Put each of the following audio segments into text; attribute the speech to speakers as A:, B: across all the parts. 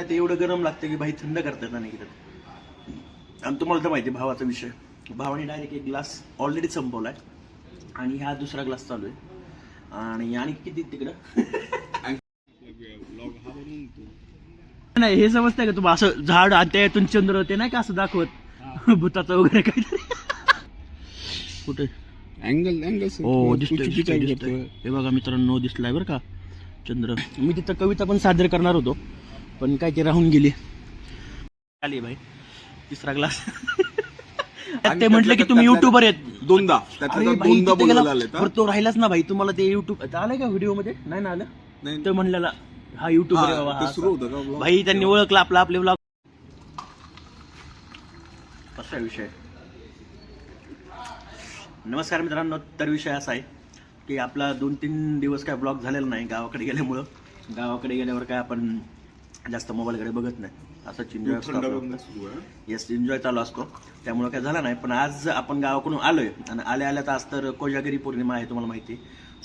A: भाईंना ते एवढं गरम लागतं की भाई थंड करतात आणि इकडं. आणि तुम्हाला तर माहिती आहे भावाचा विषय. भावाने डायरेक्ट एक ग्लास ऑलरेडी संपवलाय. आणि हा दुसरा ग्लास चालू आहे. आणि आणि किती तिकडं? नाही हे समजतंय का तुम्हाला? असं झाड आणि त्यातून चंद्र ते नाही का असं दाखवत? भूताचं वगैरे काहीतरी. कुठे?
B: अँगल अँगल
A: हो दिसतोय हे बघा मित्रांनो दिसलाय बरं का चंद्र. मी तिथं कविता पण सादर करणार होतो. पण काय ते राहून गेली. आली भाई तिसरा क्लास ते म्हटलं की तुम्ही युट्यूबर आहेत.
B: दोनदा. त्यातलं
A: अरे
B: तर
A: भाई,
B: दोनदा
A: तिथे गेला.
B: बोलायला आले
A: बरं, तो राहिलाच ना भाई तुम्हाला ते युट्यूब आलंय का व्हिडिओमध्ये? नाही ना आलं.
B: नाही.
A: तर म्हणलेला हा युट्यूबर आहे बाबा
B: ते
A: हा
B: सुरू
A: असा.
B: होतं का vlog?
A: भाई त्यांनी ओळखलं आपला आपले ब्लॉग कसा विषय. नमस्कार मित्रांनो तर विषय असा आहे की आपला दोन तीन दिवस काय ब्लॉग झालेला नाही गावाकडे गेल्यामुळं. गावाकडे गेल्यावर काय आपण जास्त मोबाईलकडे बघत नाही. असंच एन्जॉय
B: आहे.
A: येस एन्जॉय चालू असतो त्यामुळं काय झालं नाही पण आज आपण गावाकडून आलोय. आणि आल्या आल्या तर आज तर कोजागिरी पौर्णिमा आहे तुम्हाला माहिती.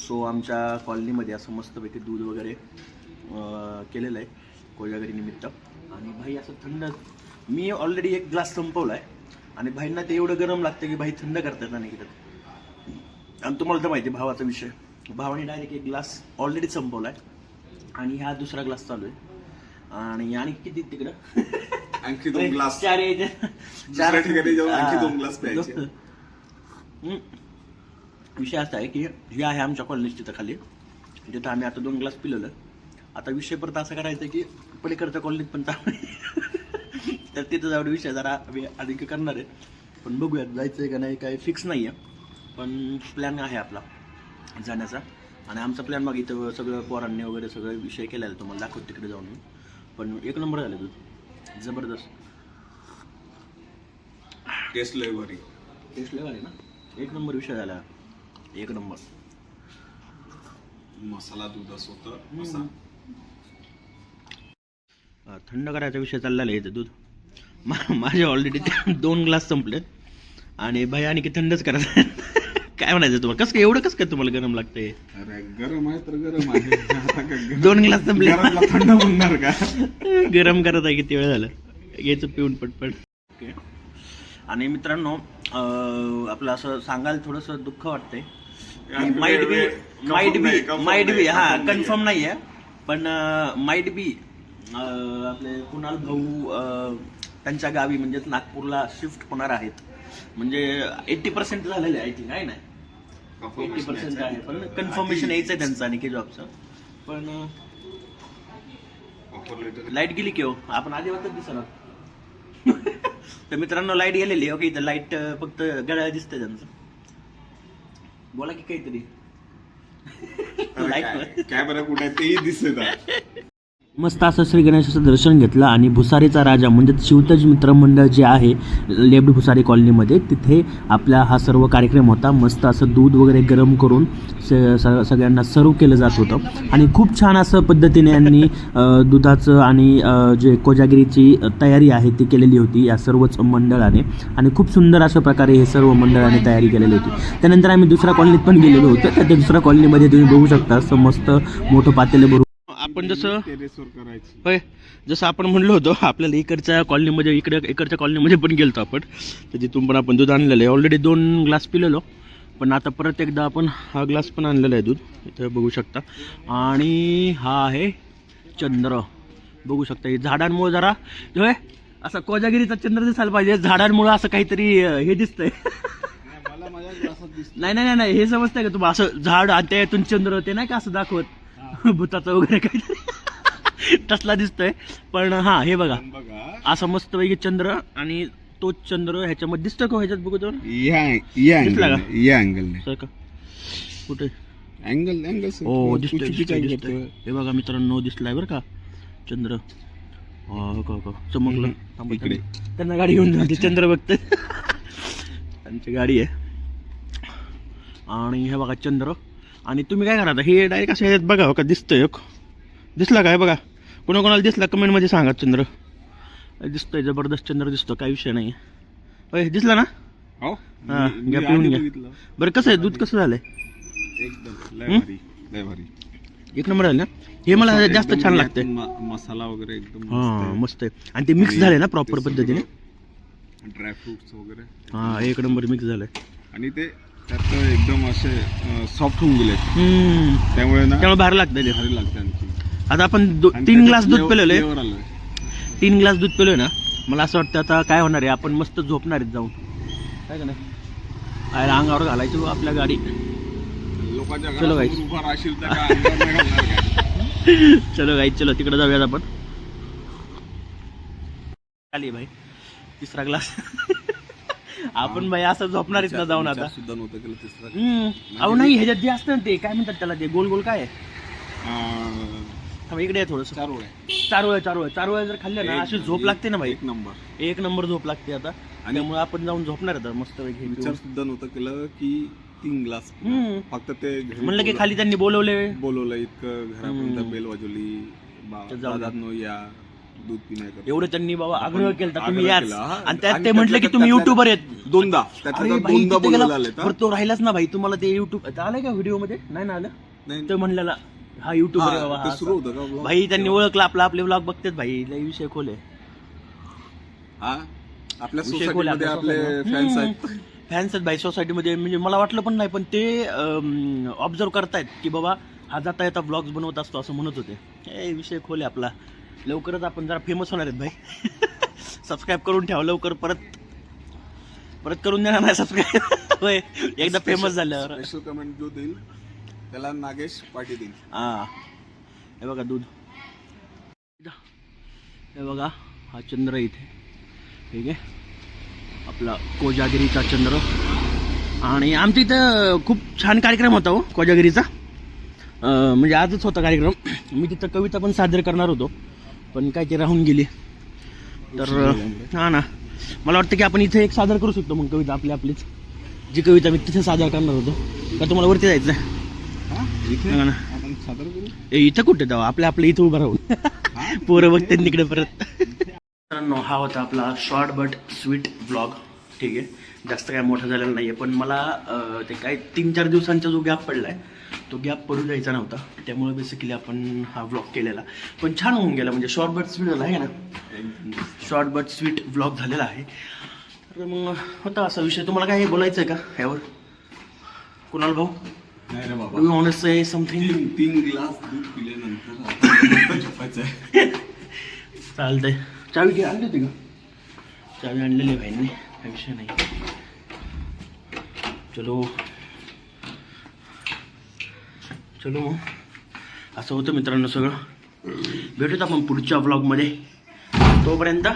A: सो आमच्या कॉलनीमध्ये असं मस्तपैकी दूध वगैरे केलेलं आहे कोजागिरी निमित्त. आणि भाई असं थंड मी ऑलरेडी एक ग्लास संपवलाय. आणि भाईंना ते एवढं गरम लागतं की भाई थंड करतात आणि इकडं आणि तुम्हाला तर माहिती आहे भावाचा विषय. भावाने डायरेक्ट एक ग्लास ऑलरेडी संपवलाय. आणि हा दुसरा ग्लास चालू आहे. आणि आणि किती तिकडं?
B: आणखी दोन ग्लास.
A: चार यायचे.
B: दुसऱ्या ठिकाणी जाऊन आणखी दोन glass प्यायचे.
A: हम्म. विषय असा आहे की हे आहे आमच्या कॉलनीच तिथं खाली. जिथं आम्ही आता दोन ग्लास पिलेलं. आता विषय परत असा करायचा की पलीकडच्या कॉलनीत पण चालू. तर तिथं जाऊन विषय जरा अधिक करणार आहे. पण बघूयात जायचं आहे का नाही काही फिक्स नाही आहे पण प्लॅन आहे आपला जाण्याचा. आणि आमचा प्लॅन मग इथं सगळं पोरांनी वगैरे सगळं विषय केलेला आहे. तुम्हाला दाखवतो तिकडे जाऊन मी. पण एक नंबर झालं तू जबरदस्त.
B: टेस्ट लय भारी.
A: टेस्ट लेवल आहे ना? एक नंबर विषय झाला. एक नंबर.
B: मसाला दूध असं
A: थंड करायचा विषय चाललेला आहे इथं दूध. मा- माझे ऑलरेडी दोन ग्लास संपलेत. आणि भाई आणि की थंडच करायचं काय म्हणायचं तुम्हाला? कसं काय एवढं कसं काय तुम्हाला गरम लागतंय?
B: अरे गरम आहे तर गरम आहे. आता काय गरम-
A: दोन ग्लास संपले.
B: गरमला थंड म्हणणार का?
A: गरम करत आहे किती वेळ झालं? यायचं पिऊन पटपट. ओके आणि मित्रांनो अं, आपलं असं सांगायला थोडंसं दुःख वाटतंय. माइट बी
B: Confirm
A: माइट
B: नाही,
A: बी
B: confirm
A: माइट
B: नाही,
A: बी हा
B: confirm नाही.
A: कन्फर्म नाही आहे पण माइट बी आपले कुणाल भाऊ अं, त्यांच्या गावी म्हणजेच नागपूरला शिफ्ट होणार आहेत. म्हणजे एट्टी पर्सेंट झालेले आहे आय थिंक आहे ना? एट्टी पर्सेंट आहे? पण कन्फर्मेशन यायचं आहे त्यांचं आणखी जॉबचं पण. लाइट गेली की हो. आपण आधी वाटत दिसणार तर मित्रांनो लाइट गेलेली ओके इथं लाइट फक्त गळ्या दिसतंय त्यांचं. बोला की काहीतरी.
B: काय? बरं कुठे आहे? तेही दिसत
A: मस्त असं श्री गणेशाचं दर्शन घेतलं आणि भुसारीचा राजा म्हणजे शिवतज मित्रमंडळ जे आहे लेफ्ट भुसारी कॉलनीमध्ये तिथे आपला हा सर्व कार्यक्रम होता. मस्त असं दूध वगैरे गरम करून स स- सगळ्यांना सर्व केलं जात होतं. आणि खूप छान असं पद्धतीने यांनी दुधाचं आणि जे कोजागिरीची तयारी आहे ती केलेली होती या सर्वच मंडळाने. आणि खूप सुंदर अशा प्रकारे हे सर्व मंडळाने तयारी केलेली होती. त्यानंतर आम्ही दुसऱ्या कॉलनीत पण गेलेलो होतो. तर त्या दुसऱ्या कॉलनीमध्ये तुम्ही बघू शकता असं मस्त मोठं पातेलं भरून आपण जसं
B: टेरेसवर करायची.
A: होय जसं आपण म्हणलो होतो आपल्याला इकडच्या कॉलनीमध्ये इकडे इकडच्या कॉलनीमध्ये पण गेलतो आपण. तर तिथून पण आपण दूध आणलेलं आहे. ऑलरेडी दोन ग्लास पिलेलो. पण आता परत एकदा आपण हा ग्लास पण आणलेला आहे दूध. इथं बघू शकता. आणि हा आहे चंद्र. बघू शकता हे झाडांमुळे जरा होय असा कोजागिरीचा चंद्र दिसायला पाहिजे. झाडांमुळे असं काहीतरी हे दिसतंय. नाही नाही, नाही हे समजतंय का तुम्हाला? असं झाड आणि त्यातून चंद्र ते नाही का असं दाखवत? भूताचं वगैरे काहीतरी तसला दिसतोय. पण हा हे बघा.
B: बघा.
A: असं मस्त पैकी चंद्र आणि तो चंद्र ह्याच्यामध्ये दिसतो का ह्याच्यात बघू दोन
B: या
A: दिसला
B: अँगल
A: का?
B: या अँगल
A: सर का? कुठे?
B: अँगल अँगल
A: हो दिसतोय हे बघा मित्रांनो दिसलाय बरं का? चंद्र. हा, हो हो. चमकलं. त्यांना गाडी घेऊन जाते चंद्र बघते. त्यांची गाडी आहे. आणि हे बघा चंद्र. आणि तुम्ही काय करा हे डायरेक्ट असं ह्याच्यात बघा हो का दिसतंय हो. दिसला काय बघा? कोणाकोणाला दिसला? कमेंटमध्ये सांगा चंद्र. दिसतोय जबरदस्त चंद्र दिसतो काय विषय नाही होय दिसला ना?
B: हो.
A: हा, घ्या पिऊन घ्या. बरं कसं आहे? दूध कसं
B: एकदम भारी
A: एक नंबर आले ना? हे मला जास्त छान लागतंय.
B: मसाला वगैरे एकदम
A: हा मस्त आहे. आणि ते मिक्स झाले ना प्रॉपर पद्धतीने?
B: ड्रायफ्रुट्स वगैरे.
A: हा एक नंबर मिक्स झालंय.
B: आणि ते त्यात एकदम असे सॉफ्ट होऊन गेले. त्यामुळे ना
A: त्यामुळे भारी लागतंय ते.
B: भारी लागते आणखी.
A: आता आपण दो-
B: आणि
A: तीन
B: त्याच्यात
A: ग्लास दूध
B: flavor-
A: पिलेलं. आहे
B: flavor आलंय.
A: तीन ग्लास दूध पिलोय ना मला असं वाटतं आता काय होणार आहे आपण मस्त झोपणार आहेत जाऊन. काय का नाही? आयला अंगावर घालायची आपल्या गाडी.
B: लोकांच्या
A: चलो
B: घरासमोर
A: guys.
B: उभा राहशील तर काय अंगावर नाही घालणार काय?
A: चलो गाई चलो तिकडे जाऊयात आपण. आली भाई. तिसरा ग्लास. आपण भाई असं झोपणार ना जाऊन आता.
B: सुद्धा नव्हतं केलं तिसरा.
A: हम्म. अहो नाही ह्याच्यात जे असतं ना ते काय म्हणतात त्याला ते? गोल गोल काय आहे?
B: अं,
A: थांब, इकडे आहे थोडस.
B: चार ओळ्या.
A: चारोळ चारोळ. चारोळ जर खाल्लं ना अशी झोप लागते ना भाई
B: एक नंबर.
A: एक नंबर झोप लागते आता.
B: आणि-
A: त्यामुळे आपण जाऊन झोपणार आता मस्त
B: विचार सुद्धा नव्हतं केलं की तीन ग्लास
A: हम्म.
B: फक्त ते घरी
A: म्हणलं की
B: बोलव-
A: खाली त्यांनी बोलवले.
B: बोलवलं इतकं घरापर्यंत. बेल वाजवली या. दूध पिण्याकरता
A: एवढं त्यांनी बाबा आग्रह केला तुम्ही याच.
B: हा.
A: आणि त्यात ते म्हटले की तुम्ही युट्यूबर आहेत.
B: दोनदा. त्यातल्या
A: अरे
B: त्यात
A: भाई,
B: दोनदा
A: तिथे गेला.
B: बोलवलं आले
A: बरं, तो राहिलाच ना भाई तुम्हाला ते युट्यूब आलंय का व्हिडिओमध्ये नाही ना आलं?
B: नाही.
A: तो म्हणलेला हा युट्यूबर आहे बाबा
B: हा,
A: हा
B: ते सुरू
A: असा.
B: होतं का vlog?
A: भाई त्यांनी ओळखलं आपला आपले ब्लॉग बघतात भाई लय विषय खोले
B: हा? आपल्या
A: विषय खोले
B: सोसायटीमध्ये आपले फॅन्स. आहेत.
A: फॅन्स आहेत भाई सोसायटीमध्ये म्हणजे मला वाटलं पण नाही पण ते ऑब्झर्व करतायत की बाबा हा जाता येता ब्लॉग्स बनवत असतो असं म्हणत होते. ए विषय खोले आपला. लवकरच आपण जरा फेमस होणार आहेत भाई. सबस्क्राईब करून ठेवा लवकर परत. परत करून देणार नाही सबस्क्राईब होय एकदा फेमस झाल्यावर.
B: स्पेशल कमेंट जो देईल त्याला नागेश पाठी देईल.
A: हा. हे बघा दूध. हे बघा हा चंद्र इथे. ठीक आहे? आपला कोजागिरीचा चंद्र. आणि आमच्या इथं खूप छान कार्यक्रम होता हो कोजागिरीचा. म्हणजे आजच होता कार्यक्रम. मी तिथं कविता पण सादर करणार होतो. पण काय ते राहून गेली. तर हा ना. मला वाटतं की आपण इथे एक सादर करू शकतो मग कविता आपली आपलीच. जी कविता मी तिथे सादर करणार होतो. का तुम्हाला वरती जायचं आहे?
B: इथे?
A: ना. इथं कुठे जाऊ? आपल्या आपल्या इथं उभं राहून पोरं बघते तिकडे परत. मित्रांनो हा होता आपला शॉर्ट बट स्वीट ब्लॉग ठीक आहे. जास्त काय मोठा झालेला नाही आहे पण मला ते काय तीन चार दिवसांचा जो गॅप पडला आहे तो गॅप पडू द्यायचा नव्हता. त्यामुळे बेसिकली आपण हा ब्लॉग केलेला. पण छान होऊन गेला. म्हणजे शॉर्ट बट स्वीट झाला आहे ना? शॉर्ट बट स्वीट ब्लॉग झालेला आहे. तर मग होता असा विषय. तुम्हाला काय बोलायचं आहे का ह्यावर? कुणाल भाऊ?
B: नाही रे बाबा.
A: यू वॉन्ट से समथिंग
B: तीन ग्लास दूध पिल्यानंतर आहे.
A: चालतंय. चावी घे आणली होती का? चावी आणलेली आहे भाईंनी काही विषय नाही. चलो. चलो. मग असं होतं मित्रांनो सगळं. भेटूत आपण पुढच्या ब्लॉगमध्ये तोपर्यंत